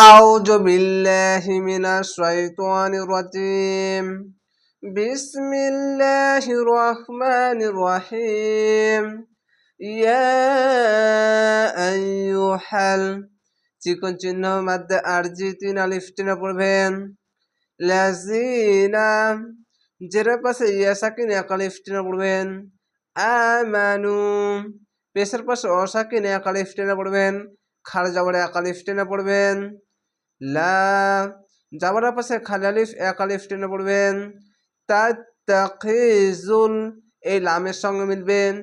أعوذ بالله من الشيطان الرجيم بسم الله الرحمن الرحيم يا أيها চিকন চিহ্ন মধ্যে আরজি তিন আলিফ টেনে পড়বেন লাজিনা জেরের পাশে ইয়া সাকিন এক আলিফ টেনে পড়বেন আমানু পেশের পাশে অসাকিন এক আলিফ টেনে পড়বেন খার যাবার এক আলিফ টেনে পড়বেন লা যাবার পাশে খালি আলিফ, এক আলিফ টেনে পড়বেন। তাকিজুল এই লামের সঙ্গে মিলবেন।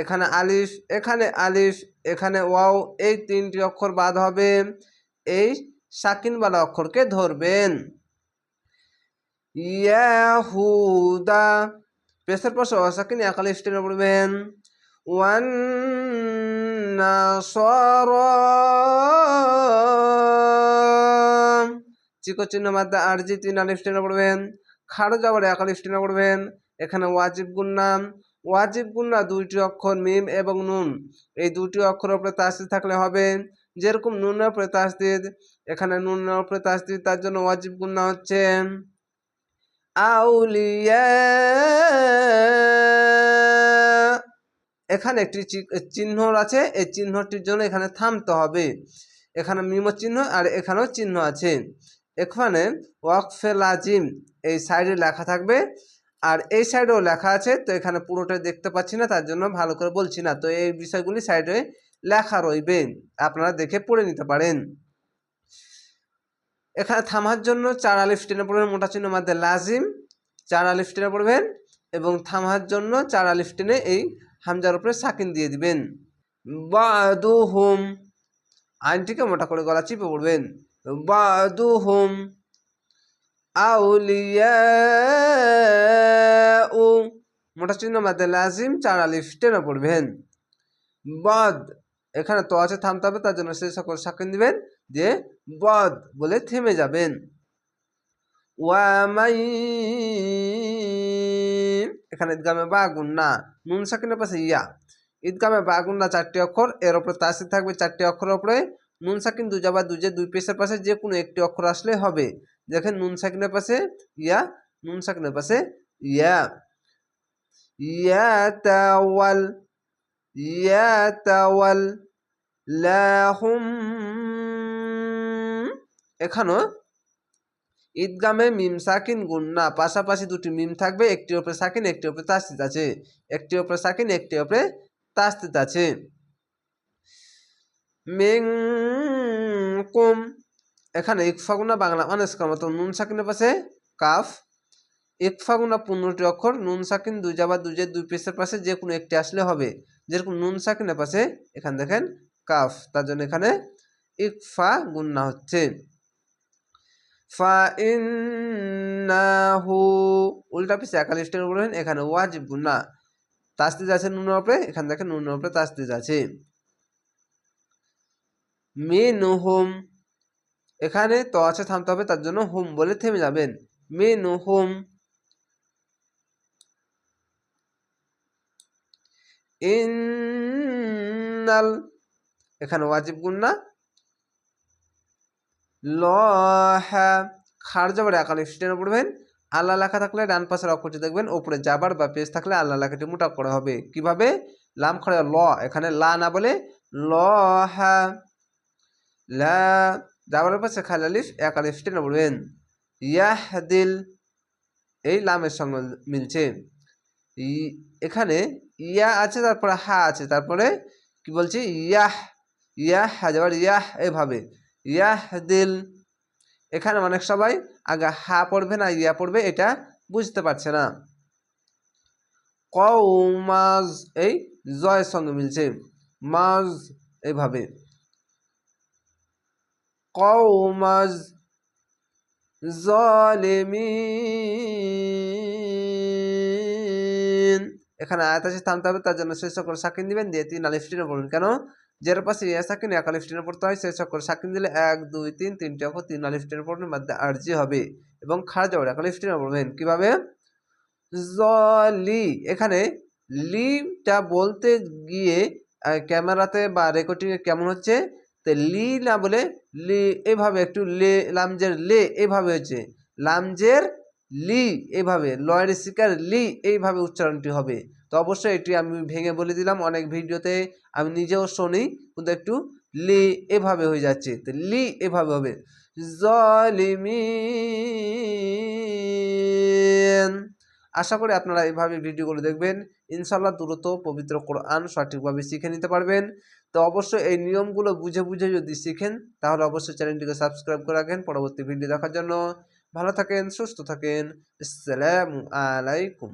এখানে আলিফ এখানে আলিফ, এখানে ওয়াও, এই তিনটি অক্ষর বাদ হবে। এই সাকিনওয়ালা অক্ষরকে ধরবেন। ইয়াহুদা পেশের পাশে অসাকিন এক আলিফ টেনে পড়বেন। ওয়ান চিকো চিহ্ন মাদ্দা আরজি তিন আলিফ টেনে পড়বেন। খাড়ো যাবার এক আলিফ পড়বেন। এখানে ওয়াজিব গুন্নাম ওয়াজিব গুন্না দুইটি অক্ষর, মিম এবং নুন। এই দুটি অক্ষর উপরে তাসদিদ থাকলে হবে। যেরকম নুনের উপরে তাসদিদ, এখানে নুনের উপরে তাসদিদ, তার জন্য ওয়াজিব গুন্না হচ্ছে। আউলিয়া এখানে একটি চিহ্ন আছে। এই চিহ্নটির জন্য এখানে থামতে হবে। এখানে মিম চিহ্ন আর এখানেও চিহ্ন আছে। এখানে ওয়াকফে লাজিম এই সাইডে লেখা থাকবে। আর এই সাইডেও লেখা আছে, তো এখানে পুরোটা দেখতে পাচ্ছি না, তার জন্য ভালো করে বলছি না। তো এই বিষয়গুলি সাইডে লেখা রইবে, আপনারা দেখে পড়ে নিতে পারেন। এখানে থামার জন্য চার আলিফ টেনে পড়বেন, মোটা চিহ্ন মধ্যে লাজিম, চার আলিফ টেনে পড়বেন এবং থামার জন্য চার আলিফ টেনে এই হামজার উপরে সাকিন দিয়ে দিবেন। বাদু হোম আইনটিকে মোটা করে গলা চিপে পড়বেন। বাদু হোম আউলিয়া ও মোটা চিহ্ন মাধ্যমে লাজিম চার আলিফ টেনে পড়বেন বদ, এখানে তো আছে, থামতে হবে, তার জন্য সেই সকল সাকিন দিবেন দিয়ে বদ বলে থেমে যাবেন। ওয়ামাই এখানে ঈদগামে বা গুন্না নুন সাকিনের পাশে ইয়া। ঈদগামে বা গুন্না চারটি অক্ষর, এর উপরে তাসির থাকবে, চারটি অক্ষরের উপরে নুন সাকিন দু যাবা দুজে দুই পেশের পাশে যে কোনো একটি অক্ষর আসলে হবে। দেখেন নুন সাকিনের পাশে ইয়া নুন সাকিনের পাশে ইয়া। ইয়া তাওয়াল ইয়া তাওয়াল লাহুম। এখানেও ঈদগামে মিম সাকিন গুন্না পাশাপাশি দুটি মিম থাকবে একটি ওপরে সাকিন একটি ওপরে তাস্তিত আছে। একটি ওপরে সাকিন একটি ওপরে তাস্তিত আছে। মেং কুম এখানে ইকফাগুনা বাংলা অনেস্কার মতো নুন সাকিনের পাশে কাফ। ইকফাগুনা পনেরোটি অক্ষর, নুন সাকিন, দুই যাবার দুজের দুই পেসের পাশে যে কোনো একটি আসলে হবে। যেরকম নুন সাকিনের পাশে, এখানে দেখেন কাফ, তার জন্য এখানে ইকফা গুন্না হচ্ছে। ফা উল্টা পিছে একালিস্টের উপরে এখানে ওয়াজিব গুন্না তাস্তিজ আছে নুনের উপরে, এখানে দেখেন নুনের উপরে তাস্তিজ আছে। মিন হোম এখানে তো আছে থামতে হবে, তার জন্য হোম বলে থেমে যাবেন। মিন হোম ইন্নাল, এখানে ওয়াজিব গুন্না লহা, খার যাবার একালিফ টেনে পড়বেন। আল্লাহ লেখা থাকলে ডান পাশের অক্ষরটি দেখবেন, ওপরে যাবার বা পেজ থাকলে আল্লাহ লেখাটি মোটা করা হবে। কীভাবে? লাম খড়ে ল, এখানে লা না বলে ল হা লা যাবার পাশে খালি আলিফ এক আলিফ টেনে পড়বেন ইয়াহ দিল এই লামের সঙ্গে মিলছে। এখানে ইয়া আছে, তারপরে হা আছে, তারপরে কি বলছি? ইয়াহ ইয়াহ যাবার ইয়াহ এভাবে। ইয়াহ দিল এখানে অনেক সবাই আগে হা পড়বে না ইয়া পড়বে, এটা বুঝতে পারছে না। কৌমাজ এই জয়ের সঙ্গে মিলছে। মাজ এইভাবে কৌমাজ জলেমিন এখানে আয়াত আছে থামতে হবে, তার জন্য শেষ করে সাকিন দিবেন, দিয়ে তিন আলিফ টেনে পড়বেন কেন? যার পাশে ইয়া সাকিন, এক আলিফ টেনে পড়তে হয় শেষ করে সাকিন দিলে এক, দুই, তিন, তিনটে অক্ষর তিন আলিফ টেনে পড়বেন মধ্যে আরজি হবে এবং খাড়া যাবে এক আলিফ টেনে পড়বেন। কীভাবে? জলি। এখানে লিটা বলতে গিয়ে ক্যামেরাতে বা রেকর্ডিংয়ে কেমন হচ্ছে? তো লি না বলে লি, এভাবে একটু লে, লামজের লে, এভাবে হয়েছে। লামজের লি, এভাবে, লয়ের শিকার লি, এইভাবে উচ্চারণটি হবে। তো অবশ্যই এটি আমি ভেঙে বলে দিলাম অনেক ভিডিওতে, আমি নিজেও শুনি, কিন্তু একটু লি এভাবে হয়ে যাচ্ছে। তো লি এভাবে হবে। জলিমিন আশা করি আপনারা এইভাবে ভিডিওগুলো দেখবেন। ইনশাল্লাহ দ্রুত পবিত্র কোরআন সঠিকভাবে শিখে নিতে পারবেন। তো অবশ্যই এই নিয়মগুলো বুঝে বুঝে যদি শিখেন, তাহলে অবশ্যই চ্যানেলটিকে সাবস্ক্রাইব করে রাখেন পরবর্তী ভিডিও দেখার জন্য। ভালো থাকেন, সুস্থ থাকেন। আসসালামু আলাইকুম।